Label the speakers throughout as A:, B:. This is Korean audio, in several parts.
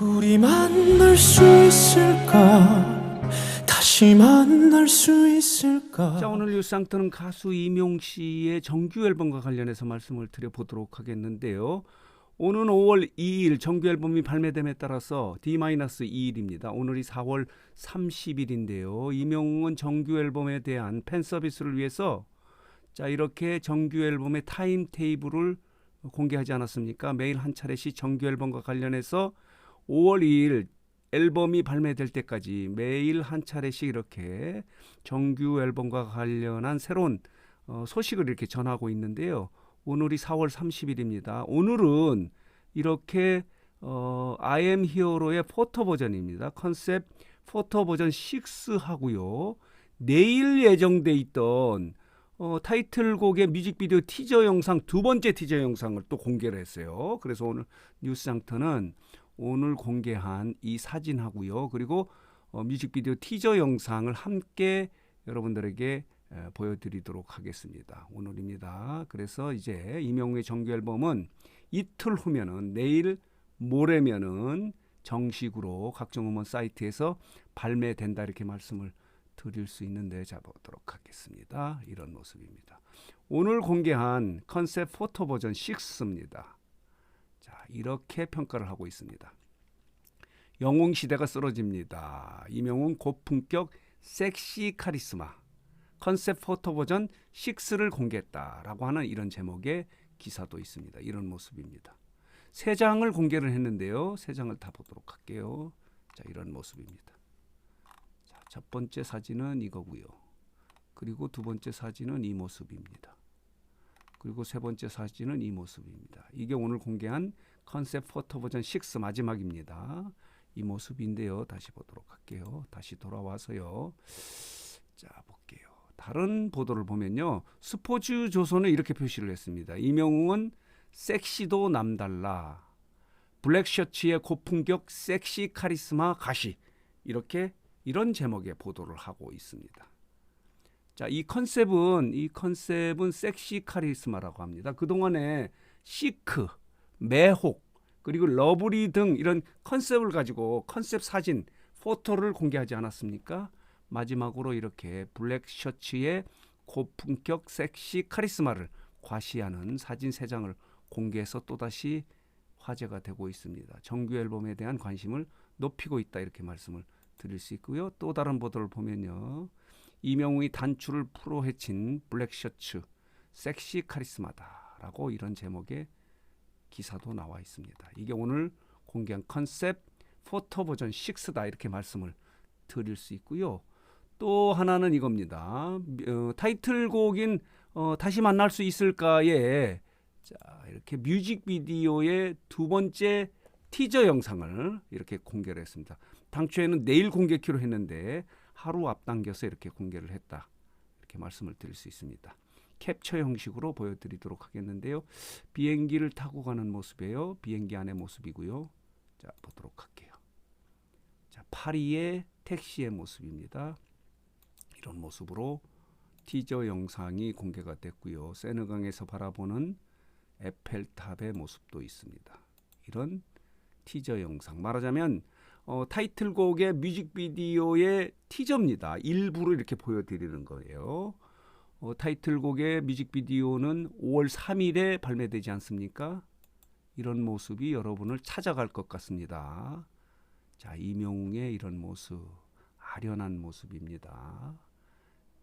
A: 우리 만날 수 있을까 다시 만날 수 있을까
B: 자 오늘 뉴스상터는 가수 이명 씨의 정규 앨범과 관련해서 말씀을 드려보도록 하겠는데요. 오는 5월 2일 정규 앨범이 발매됨에 따라서 D-2일입니다. 오늘이 4월 30일인데요. 이명은 정규 앨범에 대한 팬 서비스를 위해서 자 이렇게 정규 앨범의 타임 테이블을 공개하지 않았습니까? 매일 한 차례씩 정규 앨범과 관련해서 5월 2일 앨범이 발매될 때까지 매일 한 차례씩 이렇게 정규 앨범과 관련한 새로운 어, 소식을 이렇게 전하고 있는데요. 오늘이 4월 30일입니다. 오늘은 이렇게 어, I am Hero의 포토 버전입니다. 컨셉 포토 버전 6 하고요. 내일 예정돼 있던 어, 타이틀곡의 뮤직비디오 티저 영상 두 번째 티저 영상을 또 공개를 했어요. 그래서 오늘 뉴스장터는 오늘 공개한 이 사진하고요. 그리고 어, 뮤직비디오 티저 영상을 함께 여러분들에게 에, 보여드리도록 하겠습니다. 오늘입니다. 그래서 이제 이명우의 정규 앨범은 이틀 후면은 내일 모레면은 정식으로 각종 음원 사이트에서 발매된다 이렇게 말씀을 드릴 수 있는데 잡아보도록 하겠습니다. 이런 모습입니다. 오늘 공개한 컨셉 포토 버전 6입니다. 자, 이렇게 평가를 하고 있습니다. 영웅 시대가 쓰러집니다. 이명웅 고품격 섹시 카리스마 컨셉 포토 버전 6를 공개했다라고 하는 이런 제목의 기사도 있습니다. 이런 모습입니다. 세 장을 공개를 했는데요. 세 장을 다 보도록 할게요. 자, 이런 모습입니다. 자, 첫 번째 사진은 이거고요. 그리고 두 번째 사진은 이 모습입니다. 그리고 세 번째 사진은 이 모습입니다. 이게 오늘 공개한 컨셉 포토 버전 6 마지막입니다. 이 모습인데요. 다시 보도록 할게요. 다시 돌아와서요. 자, 볼게요. 다른 보도를 보면요. 스포츠 조선은 이렇게 표시를 했습니다. 이명웅은 섹시도 남달라. 블랙 셔츠의 고품격 섹시 카리스마 가시. 이렇게 이런 제목의 보도를 하고 있습니다. 자, 이 컨셉은 이 컨셉은 섹시 카리스마라고 합니다. 그동안에 시크, 매혹, 그리고 러브리 등 이런 컨셉을 가지고 컨셉 사진, 포토를 공개하지 않았습니까? 마지막으로 이렇게 블랙 셔츠의 고품격 섹시 카리스마를 과시하는 사진 세 장을 공개해서 또다시 화제가 되고 있습니다. 정규 앨범에 대한 관심을 높이고 있다 이렇게 말씀을 드릴 수 있고요. 또 다른 보도를 보면요. 이명웅이 단추를 풀어 헤친 블랙 셔츠 섹시 카리스마다라고 이런 제목의 기사도 나와 있습니다. 이게 오늘 공개한 컨셉 포토 버전 6다 이렇게 말씀을 드릴 수 있고요. 또 하나는 이겁니다. 어, 타이틀곡인 어, 다시 만날 수 있을까에 자, 이렇게 뮤직비디오의 두 번째 티저 영상을 이렇게 공개를 했습니다. 당초에는 내일 공개키로 했는데 하루 앞당겨서 이렇게 공개를 했다. 이렇게 말씀을 드릴 수 있습니다. 캡처 형식으로 보여드리도록 하겠는데요. 비행기를 타고 가는 모습이에요. 비행기 안의 모습이고요. 자 보도록 할게요. 자 파리의 택시의 모습입니다. 이런 모습으로 티저 영상이 공개가 됐고요. 세느강에서 바라보는 에펠탑의 모습도 있습니다. 이런 티저 영상 말하자면 어, 타이틀곡의 뮤직비디오의 티저입니다. 일부를 이렇게 보여드리는 거예요. 어, 타이틀곡의 뮤직비디오는 5월 3일에 발매되지 않습니까? 이런 모습이 여러분을 찾아갈 것 같습니다. 자, 이명웅의 이런 모습, 아련한 모습입니다.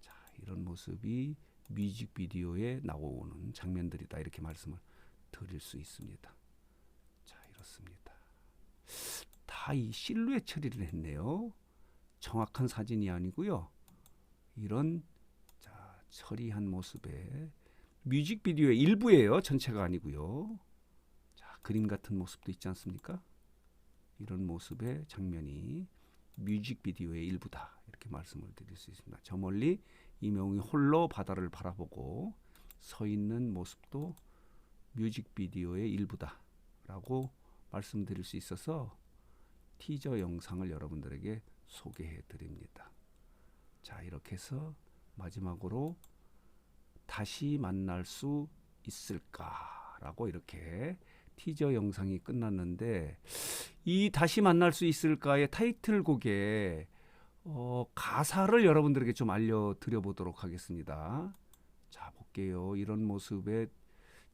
B: 자, 이런 모습이 뮤직비디오에 나오는 장면들이다. 이렇게 말씀을 드릴 수 있습니다. 자, 이렇습니다. 다 이 실루엣 처리를 했네요. 정확한 사진이 아니고요. 이런 자, 처리한 모습의 뮤직비디오의 일부예요. 전체가 아니고요. 자, 그림 같은 모습도 있지 않습니까? 이런 모습의 장면이 뮤직비디오의 일부다. 이렇게 말씀을 드릴 수 있습니다. 저 멀리 이명이 홀로 바다를 바라보고 서 있는 모습도 뮤직비디오의 일부다라고 말씀드릴 수 있어서 티저 영상을 여러분들에게 소개해 드립니다. 자, 이렇게 해서 마지막으로 다시 만날 수 있을까라고 이렇게 티저 영상이 끝났는데 이 다시 만날 수 있을까의 타이틀곡에 어, 가사를 여러분들에게 좀 알려드려 보도록 하겠습니다. 자 볼게요. 이런 모습의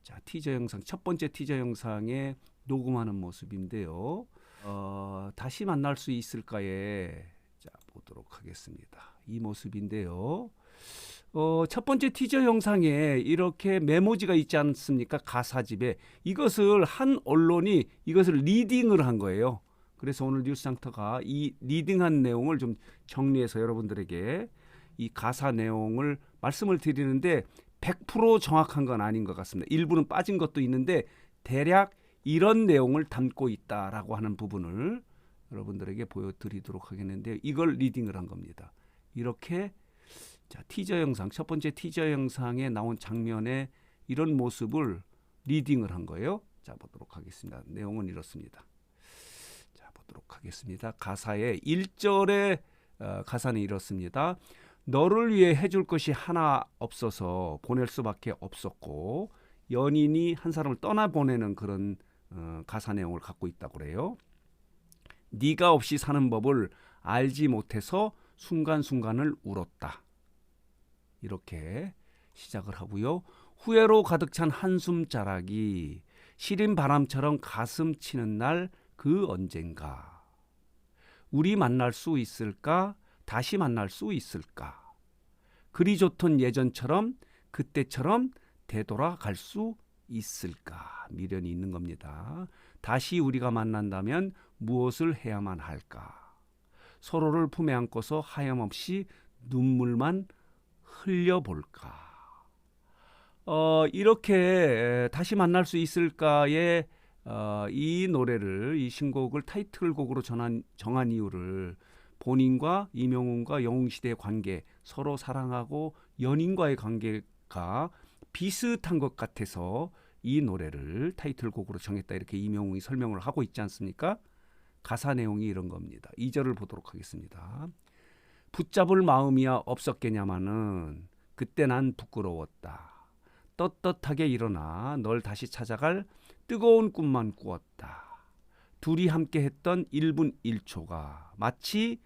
B: 자 티저 영상 첫 번째 티저 영상에 녹음하는 모습인데요. 어, 다시 만날 수 있을까에 자 보도록 하겠습니다. 이 모습인데요. 어, 첫 번째 티저 영상에 이렇게 메모지가 있지 않습니까? 가사집에 이것을 한 언론이 이것을 리딩을 한 거예요. 그래서 오늘 뉴스장터가 이 리딩한 내용을 좀 정리해서 여러분들에게 이 가사 내용을 말씀을 드리는데 100% 정확한 건 아닌 것 같습니다. 일부는 빠진 것도 있는데 대략 이런 내용을 담고 있다라고 하는 부분을 여러분들에게 보여드리도록 하겠는데 이걸 리딩을 한 겁니다. 이렇게 자 티저 영상 첫 번째 티저 영상에 나온 장면에 이런 모습을 리딩을 한 거예요. 자 보도록 하겠습니다. 내용은 이렇습니다. 자 보도록 하겠습니다. 가사의 1절의 어, 가사는 이렇습니다. 너를 위해 해줄 것이 하나 없어서 보낼 수밖에 없었고 연인이 한 사람을 떠나 보내는 그런 어, 가사 내용을 갖고 있다고 그래요. 네가 없이 사는 법을 알지 못해서 순간순간을 울었다. 이렇게 시작을 하고요. 후회로 가득 찬 한숨 자락이 시린 바람처럼 가슴 치는 날 그 언젠가. 우리 만날 수 있을까? 다시 만날 수 있을까? 그리 좋던 예전처럼 그때처럼 되돌아갈 수 있을까? 미련이 있는 겁니다. 다시 우리가 만난다면 무엇을 해야만 할까? 서로를 품에 안고서 하염없이 눈물만 흘려볼까? 어, 이렇게 다시 만날 수 있을까의 어, 이 노래를 이 신곡을 타이틀곡으로 전한, 정한 이유를 본인과 이명훈과 영웅시대의 관계 서로 사랑하고 연인과의 관계가 비슷한 것 같아서 이 노래를 타이틀곡으로 정했다 이렇게 이명웅이 설명을 하고 있지 않습니까? 가사 내용이 이런 겁니다. 2절을 보도록 하겠습니다. 붙잡을 마음이야 없었겠냐마는 그때 난 부끄러웠다. 떳떳하게 일어나 널 다시 찾아갈 뜨거운 꿈만 꾸었다. 둘이 함께 했던 1분 1초가 마치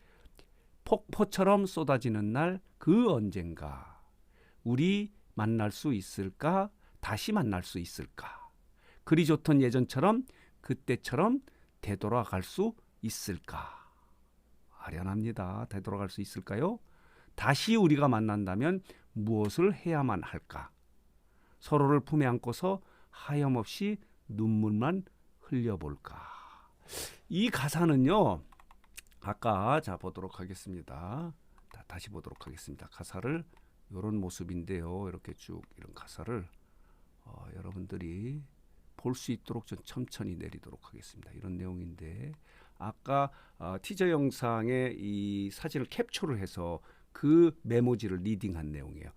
B: 폭포처럼 쏟아지는 날 그 언젠가 우리 만날 수 있을까? 다시 만날 수 있을까? 그리 좋던 예전처럼 그때처럼 되돌아갈 수 있을까? 아련합니다. 되돌아갈 수 있을까요? 다시 우리가 만난다면 무엇을 해야만 할까? 서로를 품에 안고서 하염없이 눈물만 흘려볼까? 이 가사는요. 아까 자 보도록 하겠습니다. 다, 다시 보도록 하겠습니다. 가사를 이런 모습인데요. 이렇게 쭉 이런 가사를 어, 여러분들이 볼 수 있도록 좀 천천히 내리도록 하겠습니다. 이런 내용인데 아까 어, 티저 영상에 이 사진을 캡처를 해서 그 메모지를 리딩한 내용이에요.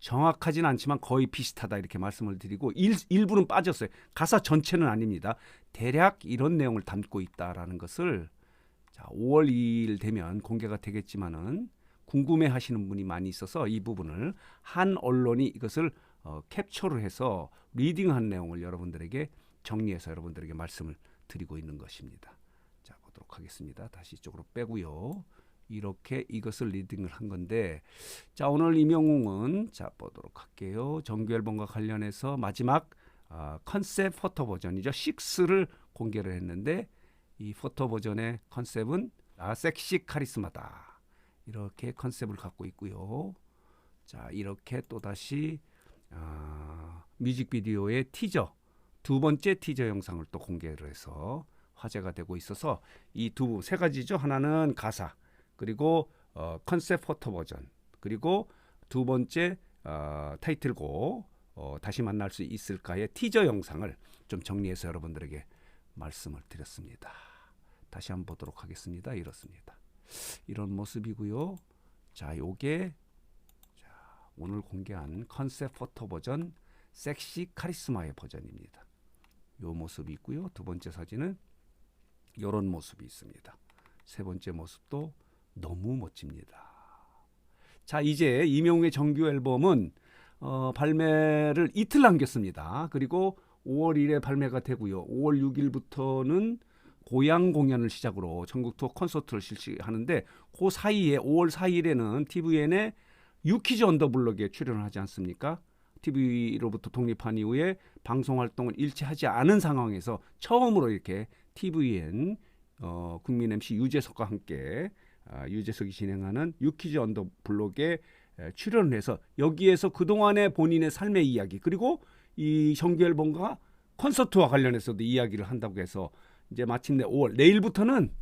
B: 정확하진 않지만 거의 비슷하다 이렇게 말씀을 드리고 일, 일부는 빠졌어요. 가사 전체는 아닙니다. 대략 이런 내용을 담고 있다라는 것을 자, 5월 2일 되면 공개가 되겠지만은 궁금해 하시는 분이 많이 있어서 이 부분을 한 언론이 이것을 어, 캡처를 해서 리딩한 내용을 여러분들에게 정리해서 여러분들에게 말씀을 드리고 있는 것입니다. 자, 보도록 하겠습니다. 다시 이쪽으로 빼고요. 이렇게 이것을 리딩을 한 건데 자 오늘 이명웅은 자 보도록 할게요 정규 앨범과 관련해서 마지막 아, 컨셉 포토 버전이죠 6를 공개를 했는데 이 포토 버전의 컨셉은 아, 섹시 카리스마다 이렇게 컨셉을 갖고 있고요 자 이렇게 또 다시 아, 뮤직비디오의 티저 두 번째 티저 영상을 또 공개를 해서 화제가 되고 있어서 이 두 세 가지죠 하나는 가사 그리고 어, 컨셉 포토 버전 그리고 두 번째 어, 타이틀곡 어, 다시 만날 수 있을까의 티저 영상을 좀 정리해서 여러분들에게 말씀을 드렸습니다. 다시 한번 보도록 하겠습니다. 이렇습니다. 이런 모습이고요. 자, 요게 자, 오늘 공개한 컨셉 포토 버전 섹시 카리스마의 버전입니다. 요 모습이 있고요. 두 번째 사진은 요런 모습이 있습니다. 세 번째 모습도 너무 멋집니다. 자, 이제 이명웅의 정규 앨범은 어, 발매를 이틀 남겼습니다. 그리고 5월 1일에 발매가 되고요. 5월 6일부터는 고향 공연을 시작으로 전국 투어 콘서트를 실시하는데 그 사이에 5월 4일에는 TVN의 유키즈 언더블럭에 출연을 하지 않습니까? TV로부터 독립한 이후에 방송 활동을 일치하지 않은 상황에서 처음으로 이렇게 TVN 어, 국민 MC 유재석과 함께 아, 유재석이 진행하는 유키즈 언더블럭에 에, 출연을 해서 여기에서 그동안의 본인의 삶의 이야기 그리고 이 정규 앨범과 콘서트와 관련해서도 이야기를 한다고 해서 이제 마침내 5월 내일부터는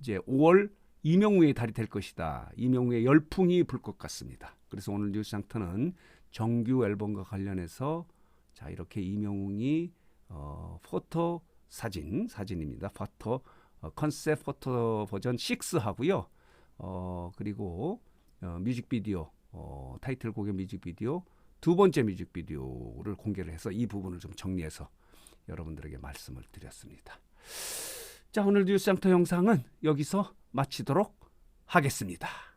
B: 이제 5월 이명우의 달이 될 것이다. 이명우의 열풍이 불 것 같습니다. 그래서 오늘 뉴스 장터는 정규 앨범과 관련해서 자 이렇게 이명웅이 어, 포토 사진 사진입니다. 포토 어, 컨셉 포토 버전 6 하고요. 어, 그리고 어, 뮤직비디오 어, 타이틀곡의 뮤직비디오 두 번째 뮤직비디오를 공개를 해서 이 부분을 좀 정리해서 여러분들에게 말씀을 드렸습니다. 자 오늘 뉴스 장터 영상은 여기서 마치도록 하겠습니다.